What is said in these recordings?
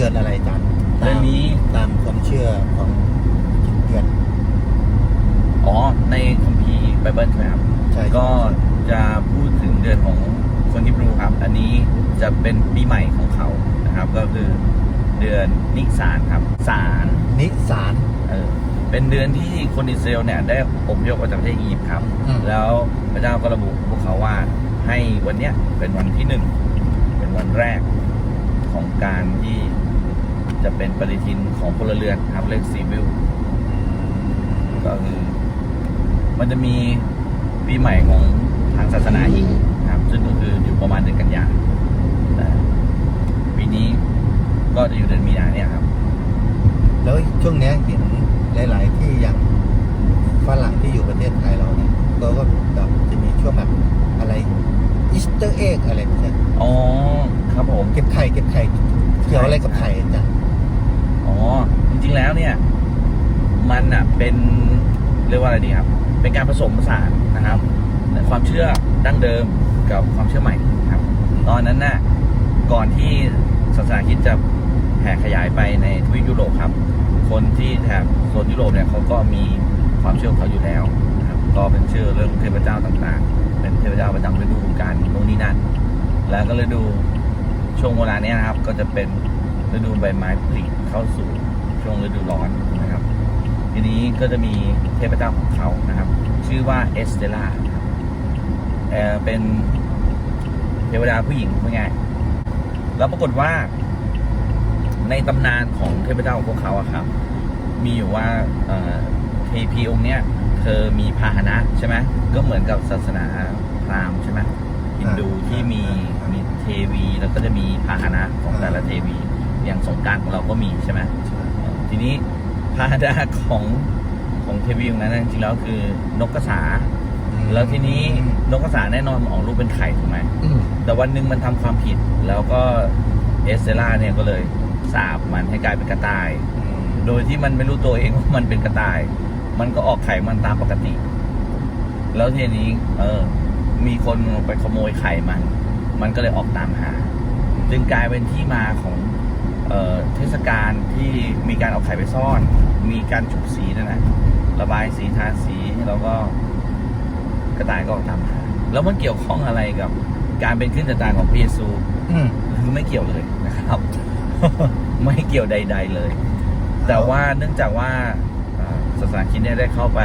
เดือนอะไรอาจารย์เดือนนี้ ตามความเชื่อของคริสเตียนอ๋อ ในคัมภีร์ไบเบิลใช่ไหมครับใช่ก็จะพูดถึงเดือนของคนฮิบรูครับ อันนี้จะเป็นปีใหม่ของเขานะครับ ก็คือเดือนนิสานครับ สารนิสานเออเป็นเดือนที่คนอิสราเอลเนี่ยได้อพยพออกจากประเทศอียิปต์ครับ อืม แล้วพระเจ้าก็ระบุพวกเขาว่าให้วันเนี้ยเป็นวันที่หนึ่ง เป็นวันแรกของการที่ จะเป็นปฏิทินของพลเรือนครับเรียกซีวิลก็คือ มันจะมีปีใหม่ของทางศาสนาอีกนะครับ ซึ่งก็คืออยู่ประมาณเดือนกันยาแต่ปีนี้ก็จะอยู่เดือนมีนาเนี่ยครับ แล้วช่วงเนี้ยเห็นหลาย ๆ ที่อย่างฝรั่งที่อยู่ประเทศไทยเราเนี่ยก็ก็แบบจะมีช่วงแบบอะไรอีสเตอร์เอ็กอะไรแบบเนี้ยอ๋อครับผมเก็บไข่เก็บไข่เกี่ยวอะไรกับไข่อาจารย์อ๋อ จริงๆแล้วเนี่ย มันอะเป็นเรียกว่าอะไรดีครับ เป็นการผสมผสานนะครับ ความเชื่อดั้งเดิมกับความเชื่อใหม่ครับ ตอนนั้นน่ะก่อนที่ศาสนาคริดจะแผ่ขยายไปในทวีปยุโรปครับ คนที่แถบโซนยุโรปเนี่ยเขาก็มีความเชื่อของเขาอยู่แล้วนะครับ ก็เป็นเชื่อเรื่องเทพเจ้าต่างๆ เป็นเทพเจ้าประจำฤดูกาลโน่นนี่นั่น แล้วก็ฤดูช่วงเวลาเนี้ยนะครับ ก็จะเป็นฤดูใบไม้ผลิเข้าสู่ ช่วงฤดูร้อนนะครับ ทีนี้ก็จะมีเทพเจ้าของเขานะครับ ชื่อว่าเอสเตล่าครับเอ่อเป็นเทวดาผู้หญิงพูดง่ายๆแล้วปรากฏว่าในตำนานของเทพเจ้าของพวกเขาอะครับ มีอยู่ว่าเอ่อเทพีองค์เนี้ยเธอมีพาหนะใช่ไหมก็เหมือนกับศาสนาพราหมณ์ใช่ไหมฮินดูที่มีมีเทวี แล้วก็จะมีพาหนะของแต่ละเทวี อย่างสงกรารของเราก็มีใช่ไหมเอ่อ ทีนี้พาหนะของของเทวีองค์นั้นนะจริงๆแล้วคือนกกระสา แล้วทีนี้นกกระสาแน่นอนมันออกลูกเป็นไข่ถูกไหม อืมแต่วันหนึ่งมันทำความผิดแล้วก็เอสเซล่าเนี่ยก็เลยสาบมันให้กลายเป็นกระต่าย โดยที่มันไม่รู้ตัวเองว่ามันเป็นกระต่าย มันก็ออกไข่มันตามปกติ แล้วทีนี้ เออ มีคนไปขโมยไข่มัน มันก็เลยออกตามหา จึงกลายเป็นที่มาของ เอ่อเทศกาลที่มีการเอาไข่ไปซ่อน มีการฉุบสีด้วยนะระบายสีทาสีแล้วก็กระต่ายก็ออกตามหาแล้วมันเกี่ยวข้องอะไรกับ การเป็นขึ้นจะตายของพระเยซูอืมคือไม่เกี่ยวเลยนะครับ ไม่เกี่ยวใด ๆเลย แต่ว่าเนื่องจากว่าเอ่อศาสนาคริสต์เนี่ยได้เข้าไป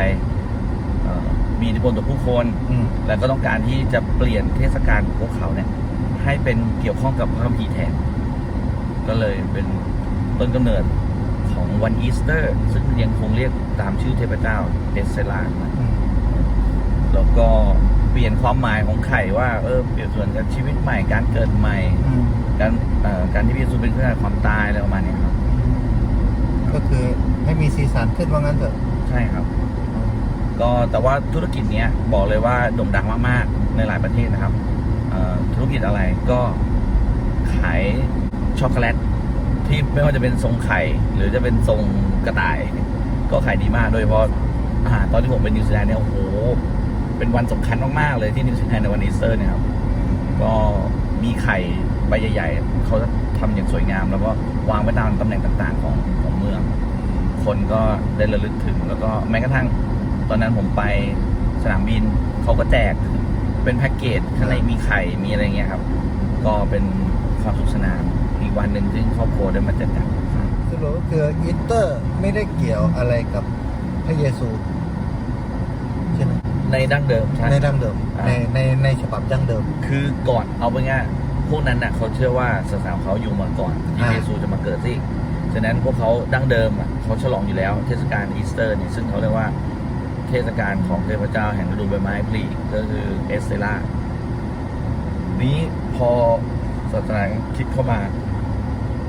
เอ่อมีอิทธิพลต่อผู้คนอืมแล้วก็ต้องการที่จะเปลี่ยนเทศกาลของพวกเขาเนี่ย ให้เป็นเกี่ยวข้องกับพระคัมภีร์แทน ก็เลยเป็นต้นกำเนิดของวันอีสเตอร์ ซึ่งยังคงเรียกตามชื่อเทพเจ้าเอสเซลานะอืมแล้วก็เปลี่ยนความหมายของไข่ว่าเออเปลี่ยนส่วนกับชีวิตใหม่การเกิดใหม่อืมการเอ่อการที่พระเยซูเป็นเครื่องรางความตายอะไรประมาณเนี้ยครับ ก็คือให้มีสีสันขึ้นว่างั้นเถอะ ใช่ครับ ก็แต่ว่าธุรกิจเนี้ยบอกเลยว่าโด่งดังมากๆในหลายประเทศนะครับเอ่อธุรกิจอะไรก็ขาย ช็อกโกแลตที่ไม่ว่าจะเป็นทรงไข่ หรือจะเป็นทรงกระต่าย ก็ขายดีมากโดยเฉพาะอาหารตอนที่ผมไปนิวซีแลนด์เนี่ยโอ้โหเป็นวันสำคัญมากๆเลยที่นิวซีแลนด์ในวันอีสเตอร์เนี่ยครับก็มีไข่ใบใหญ่ๆเขาจะทำอย่างสวยงาม แล้วก็วางไว้ตามตำแหน่งต่างๆของของเมือง คนก็ได้ระลึกถึง แล้วก็แม้กระทั่งตอนนั้นผมไปสนามบินเขาก็แจกเป็นแพ็กเกจข้างในมีไข่มีอะไรเงี้ยครับ ก็เป็นความสุขสนาน วันหนึ่งซึ่งครอบครัวได้มาจัดกันครับสรุปก็คืออีสเตอร์ไม่ได้เกี่ยวอะไรกับพระเยซูใช่ไหมในดั้งเดิมใช่ในดั้งเดิมอ่าในในในฉบับดั้งเดิม คือก่อนเอาไปง่ายพวกนั้นน่ะเขาเชื่อว่าศาสนาของเขาอยู่มาก่อนที่อ่าพระเยซูจะมาเกิดสิฉะนั้นพวกเขาดั้งเดิมอะเขาฉลองอยู่แล้ว เทศกาลอีสเตอร์นี่ซึ่งเขาเรียกว่า เทศกาลของเทพเจ้าแห่งฤดูใบไม้ผลิก็คือเอสเตล่านี้พอศาสนาคิดเข้ามา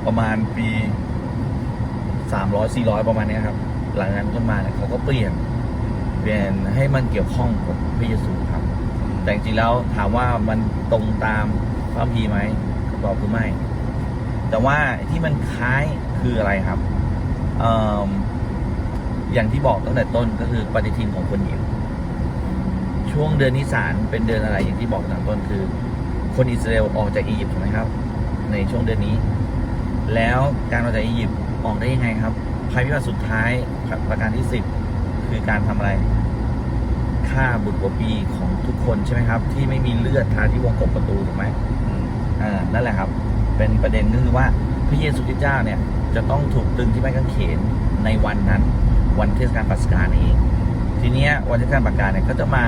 ประมาณปีสามร้อยสี่ร้อยประมาณนี้ครับ หลังจากนั้นต้นมาเนี่ยเขาก็เปลี่ยนเปลี่ยนให้มันเกี่ยวข้องกับพระเยซูครับ แต่จริงๆแล้วถามว่ามันตรงตามพระคัมภีไหมตอบคือไม่ แต่ว่าที่มันคล้ายคืออะไรครับออย่างที่บอกตั้งแต่ต้นก็คือปฏิทินของคนยิวช่วงเดือนนิสานเป็นเดือนอะไรอย่างที่บอกตั้งแต่ต้นคือ คนอิสราเอลออกจากอียิปต์ถูกไหมครับ ในช่วงเดือนนี้ แล้วการออกจากอียิปต์ออกได้ยังไงครับภัยพิบัติสุดท้ายประการที่สิบคือการทำอะไรฆ่าบุตรกว่าปีของทุกคนใช่ไหมครับ ที่ไม่มีเลือดทาที่วงกบประตูถูกไหมอืมอ่านั่นแหละครับ เป็นประเด็นก็คือว่าพระเยซูคริสต์เจ้าเนี่ยจะต้องถูกตรึงที่ไม้กางเขนในวันนั้น วันเทศกาลปัสกานี่เองทีเนี้ยวันเทศกาลปัสกาเนี่ยก็จะมา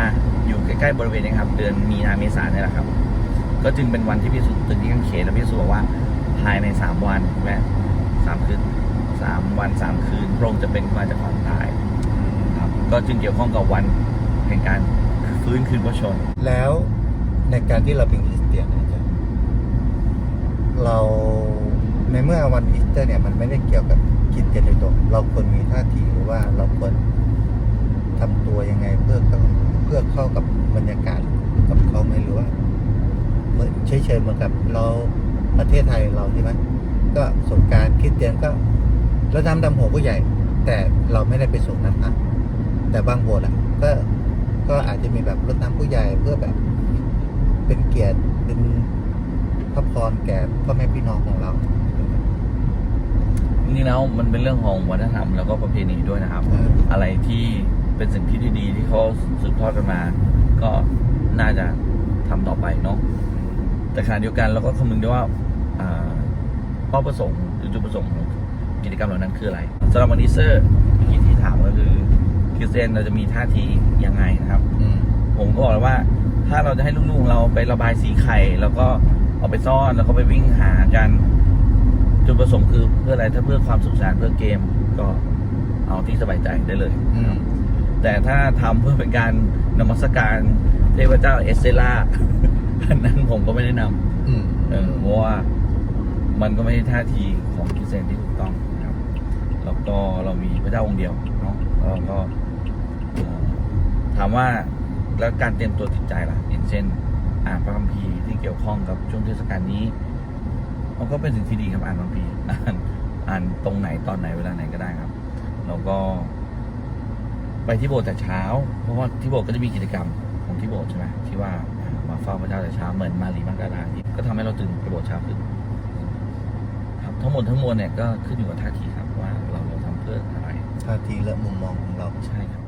อยู่ใกล้ๆบริเวณนี้ครับ เดือนมีนาเมษาเนี่ยแหละครับ ก็จึงเป็นวันที่พระเยซูตรึงที่กางเขนแล้วพระเยซูบอกว่า ภายในสามวันใช่สามคืนสามวันสามคืนพระองค์จะเป็นมาจากความตายครับก็จึงเกี่ยวข้องกับวันแห่งการฟื้นคืนพระชนม์แล้วในการที่เราเป็นคริสเตียนเนยอาจารย์เราในเมื่อวันอีสเตอร์เนี่ยมันไม่ได้เกี่ยวกับคริสเตียนโดยตรงเราควรมีท่าทีหรือว่าเราควรทำตัวยังไงเพื่อเข้าเพื่อเข้ากับบรรยากาศกับเขาไหมหรือว่าเหมือนเฉยๆเหมือนกับเรา ประเทศไทยเราใช่ไหมก็สงกรารคริสเตียนก็แล้วน้ำดำหัวผู้ใหญ่ แต่เราไม่ได้ไปส่งน้ำพระแต่บางโบสถ์อะก็ก็อาจจะมีแบบรดน้ำผู้ใหญ่เพื่อแบบ เป็นเกียรติเป็นพระพรแก่พ่อแม่พี่น้องของเราจริงๆแล้วมันเป็นเรื่องของวัฒนธรรมแล้วก็ประเพณีด้วยนะครับ เอออะไรที่เป็นสิ่งที่ดีๆที่เขาสืบทอดกันมา ก็น่าจะทำต่อไปเนาะแต่ขณะเดียวกันเราก็คำนึงด้วยว่าอ่า เป้าประสงค์หรือจุดประสงค์ของกิจกรรมเหล่านั้นคืออะไรสำหรับวันนี้เซอร์ที่ที่ถามก็คือคริสเตียนเราจะมีท่าทียังไงนะครับอืมผมก็บอกแล้วว่า ถ้าเราจะให้ลูกๆของเราไประบายสีไข่ แล้วก็เอาไปซ่อนแล้วก็ไปวิ่งหากันจุดประสงค์คือเพื่ออะไรถ้าเพื่อความสุขสนานเพื่อเกมก็เอาที่สบายใจได้เลยอืมแต่ถ้าทำเพื่อเป็นการนมัสการเทพเจ้าเอสเซล่าอันนั้นผมก็ไม่แนะนอืมำเออเพราะว่า มันก็ไม่ใช่ท่าทีของคริสเตียนที่ถูกต้องนะครับแล้วก็เรามีพระเจ้าองค์เดียวเนาะแล้วก็ถามว่าแล้วการเตรียมตัวจิตใจล่ะอย่างเช่น อ่านพระคัมภีร์ที่เกี่ยวข้องกับช่วงเทศกาลนี้มันก็เป็นสิ่งที่ดีครับอ่านพระคัมภีร์อ่านอ่านตรงไหนตอนไหนเวลาไหนก็ได้ครับแล้วก็ ไปที่โบสถ์แต่เช้า เพราะว่าที่โบสถ์ก็จะมีกิจกรรมของที่โบสถ์ใช่ไหมที่ว่ามาเฝ้าพระเจ้าแต่เช้าเหมือนมารีมักดาลาที่ก็ทำให้เราตื่นไปโบสถ์เช้าขึ้น ทั้งหมดทั้งมวลเนี่ยก็ขึ้นอยู่กับท่าทีครับว่าเราเราทำเพื่ออะไร ท่าทีและมุมมองของเรา ใช่ครับ